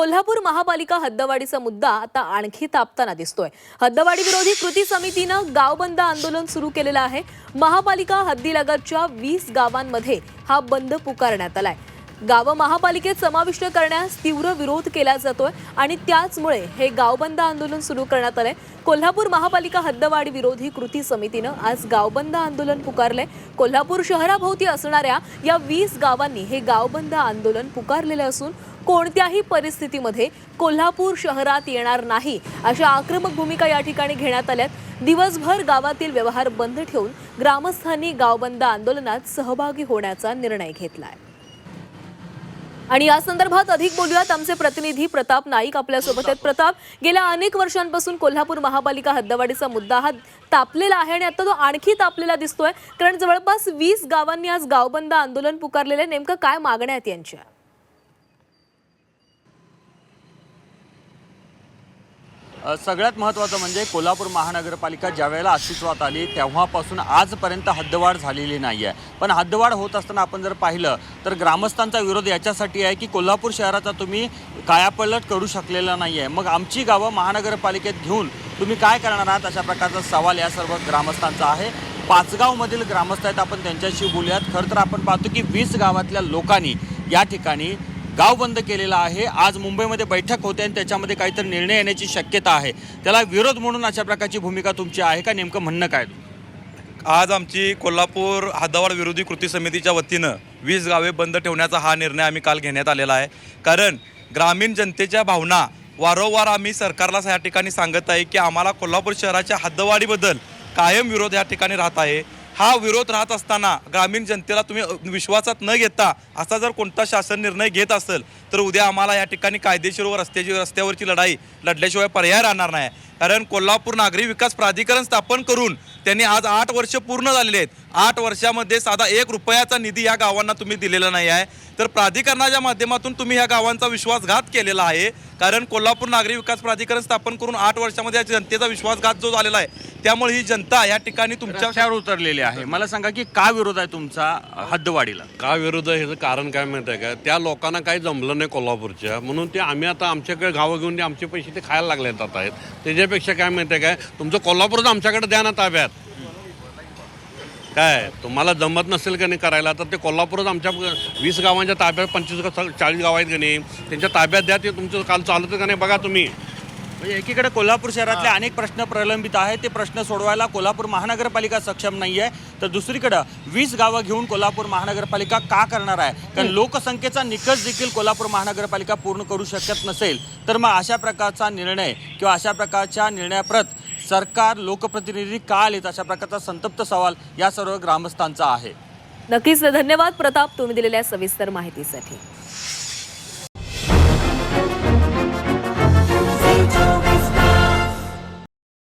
कोल्हापूर महापालिका हद्दवाढीचा मुद्दा आता आणखी तापताना दिसतोय. हद्दवाडी विरोधी कृती समितीनं गावबंद आंदोलन सुरू केलेलं आहे. महापालिका हद्दीलगतच्या वीस गावांमध्ये हा बंद पुकारण्यात आलाय. गावं महापालिकेत समाविष्ट करण्यास तीव्र विरोध केला जातोय आणि त्याचमुळे हे गावबंद आंदोलन सुरू करण्यात आलंय. कोल्हापूर महापालिका हद्दवाढी विरोधी कृती समितीनं आज गावबंद आंदोलन पुकारलंय. कोल्हापूर शहराभोवती असणाऱ्या या वीस गावांनी हे गावबंद आंदोलन पुकारलेलं असून कोणत्याही परिस्थितीमध्ये कोल्हापूर शहरात येणार नाही अशा आक्रमक भूमिका या ठिकाणी घेण्यात आल्यात. दिवसभर गावातील व्यवहार बंद ठेवून ग्रामस्थांनी गावबंद आंदोलनात सहभागी होण्याचा निर्णय घेतलाय. आणि या संदर्भात अधिक बोलूयात. आमचे प्रतिनिधी प्रताप नाईक आपल्यासोबत आहेत. प्रताप गेल्या अनेक वर्षांपासून कोल्हापूर महापालिका हद्दवाढीचा मुद्दा हा तापलेला आहे आणि आता तो आणखी तापलेला दिसतोय. कारण जवळपास वीस गावांनी आज गावबंद आंदोलन पुकारलेलं आहे. नेमकं काय मागण्या आहेत यांच्या? सगळ्यात महत्त्वाचं म्हणजे कोल्हापूर महानगरपालिका ज्या वेळेला अस्तित्वात आली तेव्हापासून आजपर्यंत हद्दवाढ झालेली नाही आहे. पण हद्दवाढ होत असताना आपण जर पाहिलं तर ग्रामस्थांचा विरोध याच्यासाठी आहे की कोल्हापूर शहराचा तुम्ही कायापलट करू शकलेला नाही आहे मग आमची गावं महानगरपालिकेत घेऊन तुम्ही काय करणार आहात अशा प्रकारचा सवाल या सर्व ग्रामस्थांचा आहे. पाचगावमधील ग्रामस्थ आहेत आपण त्यांच्याशी बोलूयात. खरं तर आपण पाहतो की वीस गावातल्या लोकांनी या ठिकाणी गाव बंद केलेला आहे. आज मुंबईमध्ये बैठक होते आणि त्याच्यामध्ये काहीतरी निर्णय येण्याची शक्यता आहे. त्याला विरोध म्हणून अशा प्रकारची भूमिका तुमची आहे का? नेमकं म्हणणं काय आज आमची कोल्हापूर हद्दवाढ विरोधी कृती समितीच्या वतीनं वीस गावे बंद ठेवण्याचा हा निर्णय आम्ही काल घेण्यात आलेला आहे. कारण ग्रामीण जनतेच्या भावना वारंवार आम्ही सरकारला या ठिकाणी सांगत आहे की आम्हाला कोल्हापूर शहराच्या हद्दवाढीबद्दल कायम विरोध या ठिकाणी राहत आहे. हा विरोध राहत असताना ग्रामीण जनतेला तुम्ही विश्वासात न घेता असा जर कोणता शासन निर्णय घेत असेल तर उद्या आम्हाला या ठिकाणी कायदेशीर व रस्त्याची रस्त्यावरची लढाई लढल्याशिवाय पर्याय राहणार नाही. कारण कोल्हापूर नागरी विकास प्राधिकरण स्थापन करून त्यांनी आज आठ वर्ष पूर्ण झालेले आहेत. आठ वर्षामध्ये साधा एक रुपयाचा निधी या गावांना तुम्ही दिलेला नाही आहे. तर प्राधिकरणाच्या माध्यमातून तुम्ही ह्या गावांचा विश्वासघात केलेला आहे. कारण कोल्हापूर नागरी विकास प्राधिकरण स्थापन करून आठ वर्षामध्ये या जनतेचा विश्वासघात जो झालेला आहे त्यामुळे ही जनता या ठिकाणी तुमच्या रस्त्यावर उतरलेली आहे. मला सांगा की का विरोध आहे तुमचा हद्दवाढीला? का विरोध आहे? ह्याचं कारण काय माहिती आहे का? त्या लोकांना काही जमलं नाही कोल्हापूरच्या. म्हणून ते आम्ही आता आमच्याकडे गावं घेऊन ते आमचे पैसे ते खायला लागले जात आहेत त्याच्यापेक्षा काय माहिती आहे काय? तुमचं कोल्हापूरच आमच्याकडे द्या ना ताब्यात. काय? तुम्हाला जमत नसेल का नाही करायला? तर ते कोल्हापूरच आमच्या वीस गावांच्या ताब्यात पंचवीस चाळीस गाव आहेत का नाही? त्यांच्या ताब्यात द्या ते तुमचं काल चालतं का नाही? बघा तुम्ही. म्हणजे एकीकडे कोल्हापूर शहरातले अनेक प्रश्न प्रलंबित आहेत. ते प्रश्न सोडवायला कोल्हापूर महानगरपालिका सक्षम नाही आहे तर दुसरीकडं वीस गावं घेऊन कोल्हापूर महानगरपालिका का करणार आहे? कारण लोकसंख्येचा निकष देखील कोल्हापूर महानगरपालिका पूर्ण करू शकत नसेल. तर मग अशा प्रकारचा निर्णय किंवा अशा प्रकारच्या निर्णयाप्रत सरकार लोकप्रतिनिधी का आलेत? अशा प्रकारचा संतप्त सवाल या सर्व ग्रामस्थांचा आहे. नक्कीच. धन्यवाद प्रताप तुम्ही दिलेल्या सविस्तर माहितीसाठी.